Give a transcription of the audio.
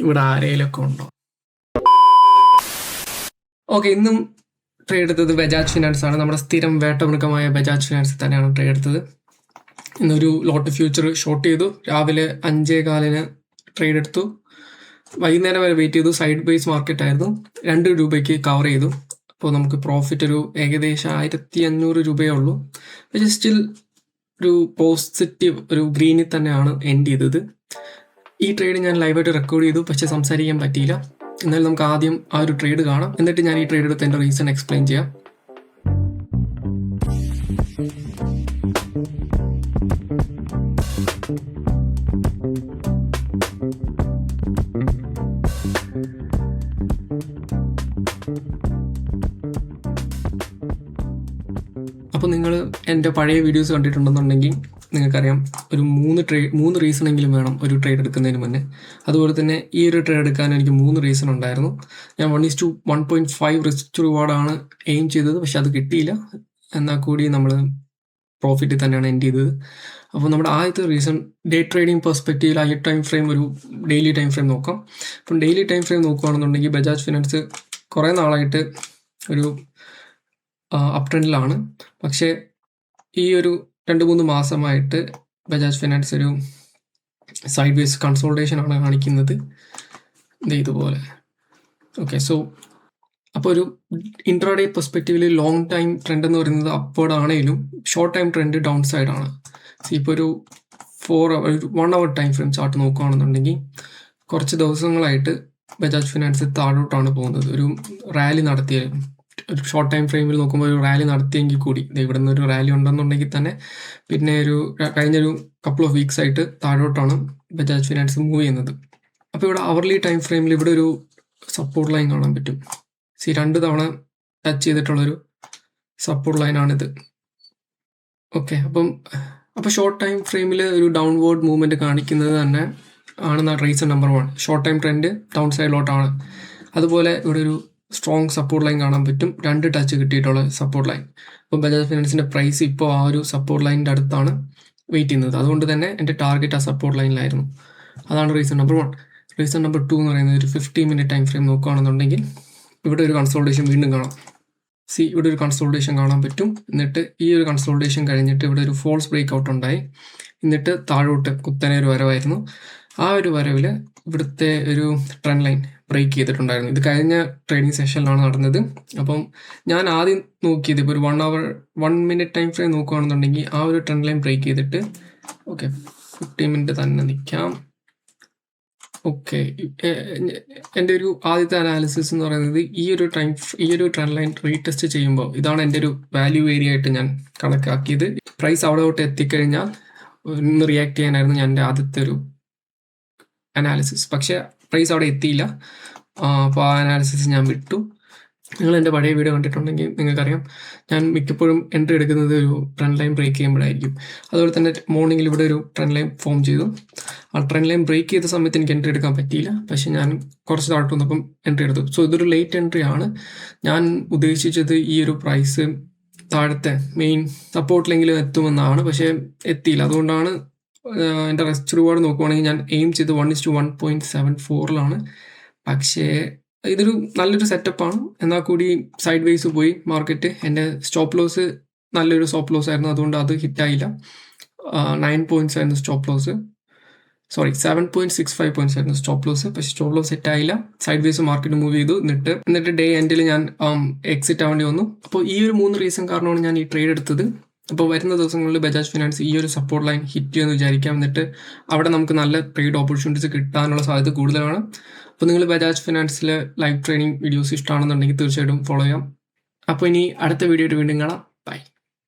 ഇവിടെ ആരെയിലൊക്കെ ഉണ്ടോ? ഓക്കെ ഇന്നും ട്രേഡ് എടുത്തത് ബജാജ് ഫിനാൻസ് ആണ്. നമ്മുടെ സ്ഥിരം വേട്ടമൃഗമായ ബജാജ് ഫിനാൻസ് തന്നെയാണ് ട്രേഡ് എടുത്തത്. ഇന്നൊരു ലോട്ട് ഫ്യൂച്ചർ ഷോർട്ട് ചെയ്തു. രാവിലെ അഞ്ചേ കാലിന് ട്രേഡ് എടുത്തു. വൈകുന്നേരം വരെ വെയിറ്റ് ചെയ്തു. സൈഡ് ബേസ് മാർക്കറ്റ് ആയിരുന്നു. രണ്ട് രൂപയ്ക്ക് കവർ ചെയ്തു. അപ്പോൾ നമുക്ക് പ്രോഫിറ്റ് ഒരു ഏകദേശം ആയിരത്തി അഞ്ഞൂറ് രൂപയേ ഉള്ളൂ. പക്ഷേ സ്റ്റിൽ ഒരു പോസിറ്റീവ് ഒരു ഗ്രീനിൽ തന്നെയാണ് എൻഡ് ചെയ്തത്. ഈ ട്രേഡ് ഞാൻ ലൈവായിട്ട് റെക്കോർഡ് ചെയ്തു. പക്ഷെ സംസാരിക്കാൻ പറ്റിയില്ല. എന്നാൽ നമുക്ക് ആദ്യം ആ ഒരു ട്രേഡ് കാണാം. എന്നിട്ട് ഞാൻ ഈ ട്രേഡ് എടുത്ത് എന്റെ റീസൺ എക്സ്പ്ലെയിൻ ചെയ്യാം. അപ്പോൾ നിങ്ങൾ എന്റെ പഴയ വീഡിയോസ് കണ്ടിട്ടുണ്ടെന്നുണ്ടെങ്കിൽ നിങ്ങൾക്കറിയാം ഒരു മൂന്ന് ട്രേഡ് മൂന്ന് റീസൺ എങ്കിലും വേണം ഒരു ട്രേഡ് എടുക്കുന്നതിന് മുന്നേ. അതുപോലെ തന്നെ ഈ ഒരു ട്രേഡ് എടുക്കാൻ എനിക്ക് മൂന്ന് റീസൺ ഉണ്ടായിരുന്നു. ഞാൻ one is to one point five risk റിവാർഡാണ് aim ചെയ്തത് പക്ഷെ അത് കിട്ടിയില്ല. എന്നാൽ കൂടി നമ്മൾ പ്രോഫിറ്റിൽ തന്നെയാണ് എൻഡ് ചെയ്തത്. അപ്പോൾ നമ്മുടെ ആദ്യത്തെ റീസൺ ഡേ ട്രേഡിംഗ് പെർസ്പെക്റ്റീവിൽ ആ ടൈം ഫ്രെയിം ഒരു ഡെയിലി ടൈം ഫ്രെയിം നോക്കാം. അപ്പം ഡെയിലി ടൈം ഫ്രെയിം നോക്കുകയാണെന്നുണ്ടെങ്കിൽ ബജാജ് ഫിനാൻസ് കുറേ നാളായിട്ട് ഒരു അപ് ട്രെൻഡിലാണ് പക്ഷേ ഈ ഒരു രണ്ട് മൂന്ന് മാസമായിട്ട് ബജാജ് ഫിനാൻസ് ഒരു സൈഡ് വേസ് കൺസോൾട്ടേഷൻ ആണ് കാണിക്കുന്നത്. ഇതുപോലെ. ഓക്കെ സോ അപ്പോൾ ഒരു ഇൻട്രാഡേ പെർസ്പെക്റ്റീവിൽ ലോങ് ടൈം ട്രെൻഡ് എന്ന് പറയുന്നത് അപ്വേഡ് ആണെങ്കിലും short time trend down side ആണ് ഇപ്പോൾ ഒരു four hour one hour time frame chart നോക്കുകയാണെന്നുണ്ടെങ്കിൽ കുറച്ച് ദിവസങ്ങളായിട്ട് ബജാജ് ഫിനാൻസ് താഴോട്ടാണ് പോകുന്നത്. ഒരു റാലി നടത്തിയ ഒരു ഷോർട്ട് ടൈം ഫ്രെയിമിൽ നോക്കുമ്പോൾ ഒരു റാലി നടത്തിയെങ്കിൽ കൂടി. ഇവിടെ നിന്ന് ഒരു റാലി ഉണ്ടെന്നുണ്ടെങ്കിൽ തന്നെ പിന്നെ ഒരു കഴിഞ്ഞൊരു കപ്പിൾ ഓഫ് വീക്സ് ആയിട്ട് താഴോട്ടാണ് ബജാജ് ഫിനാൻസ് മൂവ് ചെയ്യുന്നത്. അപ്പോൾ ഇവിടെ അവർലി ടൈം ഫ്രെയിമിൽ ഇവിടെ ഒരു സപ്പോർട്ട് ലൈൻ കാണാൻ പറ്റും. സി രണ്ട് തവണ ടച്ച് ചെയ്തിട്ടുള്ളൊരു സപ്പോർട്ട് ലൈനാണിത് ഓക്കെ അപ്പം അപ്പോൾ ഷോർട്ട് ടൈം ഫ്രെയിമിൽ ഒരു ഡൗൺവേർഡ് മൂവ്മെന്റ് കാണിക്കുന്നത് തന്നെ ആണ് reason number one short time trend down സൈഡിലോട്ടാണ് അതുപോലെ ഇവിടെ ഒരു സ്ട്രോങ് സപ്പോർട്ട് ലൈൻ കാണാൻ പറ്റും. രണ്ട് ടച്ച് കിട്ടിയിട്ടുള്ള സപ്പോർട്ട് ലൈൻ അപ്പോൾ ബജാജ് ഫിനാൻസിന്റെ പ്രൈസ് ഇപ്പോൾ ആ ഒരു സപ്പോർട്ട് ലൈനിന്റെ അടുത്താണ് വെയിറ്റ് ചെയ്യുന്നത്. അതുകൊണ്ട് തന്നെ എന്റെ ടാർഗറ്റ് ആ സപ്പോർട്ട് ലൈനിലായിരുന്നു അതാണ് reason number one reason number two എന്ന് പറയുന്നത് ഒരു ഫിഫ്റ്റി മിനിറ്റ് ടൈം ഫ്രെയിം നോക്കുകയാണെന്നുണ്ടെങ്കിൽ ഇവിടെ ഒരു കൺസോൾട്ടേഷൻ വീണ്ടും കാണാം. സി ഇവിടെ ഒരു കൺസോൾട്ടേഷൻ കാണാൻ പറ്റും. എന്നിട്ട് ഈ ഒരു കൺസോൾട്ടേഷൻ കഴിഞ്ഞിട്ട് ഇവിടെ ഒരു ഫോൾസ് ബ്രേക്ക് ഔട്ട് ഉണ്ടായി. എന്നിട്ട് താഴോട്ട് കുത്തനെ ഒരു വരവായിരുന്നു. ആ ഒരു വരവിൽ ഇവിടുത്തെ ഒരു ട്രെൻഡ് ലൈൻ ബ്രേക്ക് ചെയ്തിട്ടുണ്ടായിരുന്നു. ഇത് കഴിഞ്ഞ ട്രേഡിംഗ് സെഷനിലാണ് നടന്നത്. അപ്പം ഞാൻ ആദ്യം നോക്കിയത് ഇപ്പോൾ ഒരു one hour one minute time frame നോക്കുകയാണെന്നുണ്ടെങ്കിൽ ആ ഒരു ട്രെൻഡ് ലൈൻ ബ്രേക്ക് ചെയ്തിട്ട് ഓക്കെ ഫിഫ്റ്റീൻ മിനിറ്റ് തന്നെ നിൽക്കാം. ഓക്കെ എന്റെ ഒരു ആദ്യത്തെ അനാലിസിസ് എന്ന് പറയുന്നത് ഈ ഒരു ടൈം ഈ ഒരു ട്രെൻഡ് ലൈൻ റീടെസ്റ്റ് ചെയ്യുമ്പോൾ ഇതാണ് എന്റെ ഒരു വാല്യൂ ഏരിയ ആയിട്ട് ഞാൻ കണക്കാക്കിയത്. പ്രൈസ് അവിടെ തൊട്ട് എത്തിക്കഴിഞ്ഞാൽ ഒന്ന് റിയാക്ട് ചെയ്യാനായിരുന്നു ഞാൻ എന്റെ ആദ്യത്തെ ഒരു അനാലിസിസ് പക്ഷേ പ്രൈസ് അവിടെ എത്തിയില്ല. അപ്പോൾ ആ അനാലിസിസ് ഞാൻ വിട്ടു. നിങ്ങൾ എന്റെ പഴയ വീഡിയോ കണ്ടിട്ടുണ്ടെങ്കിൽ നിങ്ങൾക്കറിയാം. ഞാൻ മിക്കപ്പോഴും എൻട്രി എടുക്കുന്നത് ഒരു ട്രെൻഡ് ലൈൻ ബ്രേക്ക് ചെയ്യുമ്പോഴായിരിക്കും. അതുപോലെ തന്നെ മോർണിംഗിൽ ഇവിടെ ഒരു ട്രെൻഡ് ലൈൻ ഫോം ചെയ്തു. ആ ട്രെൻഡ് ലൈൻ ബ്രേക്ക് ചെയ്ത സമയത്ത് എനിക്ക് എൻട്രി എടുക്കാൻ പറ്റിയില്ല. പക്ഷേ ഞാൻ കുറച്ച് താഴ്ത്തു വന്നപ്പം എൻട്രി എടുത്തു. സോ ഇതൊരു ലേറ്റ് എൻട്രി ആണ്. ഞാൻ ഉദ്ദേശിച്ചത് ഈ ഒരു പ്രൈസ് താഴത്തെ മെയിൻ സപ്പോർട്ടിലെങ്കിലും എത്തുമെന്നാണ്. പക്ഷേ എത്തിയില്ല. അതുകൊണ്ടാണ് എന്റെ റെസ്റ്റ് റിവാർഡ് നോക്കുവാണെങ്കിൽ ഞാൻ എയിം ചെയ്ത് one is to one point seven ഫോറിലാണ് പക്ഷേ ഇതൊരു നല്ലൊരു സെറ്റപ്പാണ് എന്നാൽ കൂടി സൈഡ് വേസ് പോയി മാർക്കറ്റ് എന്റെ സ്റ്റോപ്പ് ലോസ് നല്ലൊരു സ്റ്റോപ്പ് ലോസ് ആയിരുന്നു. അതുകൊണ്ട് അത് ഹിറ്റായില്ല നയൻ പോയിന്റ്സ് ആയിരുന്നു stop loss sorry seven point six five points ആയിരുന്നു സ്റ്റോപ്പ് ലോസ് പക്ഷേ സ്റ്റോപ്പ് ലോസ് സെറ്റ് ആയില്ല. സൈഡ് വേസ് മാർക്കറ്റ് മൂവ് ചെയ്തു. എന്നിട്ട് എന്നിട്ട് ഡേ എൻഡിൽ ഞാൻ എക്സിറ്റ് ആവേണ്ടി വന്നു. അപ്പോൾ ഈ ഒരു മൂന്ന് റീസൺ കാരണമാണ് ഞാൻ ഈ ട്രേഡ് എടുത്തത്. അപ്പോൾ വരുന്ന ദിവസങ്ങളിൽ ബജാജ് ഫിനാൻസ് ഈ ഒരു സപ്പോർട്ട് ലൈൻ ഹിറ്റ് ചെയ്യുമെന്ന് വിചാരിക്കാം. എന്നിട്ട് അവിടെ നമുക്ക് നല്ല ട്രേഡ് ഓപ്പർച്യൂണിറ്റീസ് കിട്ടാനുള്ള സാധ്യത കൂടുതലാണ്. അപ്പോൾ നിങ്ങൾ ബജാജ് ഫിനാൻസിലെ ലൈവ് ട്രെയിനിങ് വീഡിയോസ് ഇഷ്ടമാണെന്നുണ്ടെങ്കിൽ തീർച്ചയായിട്ടും ഫോളോ ചെയ്യാം. അപ്പോൾ ഇനി അടുത്ത വീഡിയോ വീണ്ടും കാണാം. ബൈ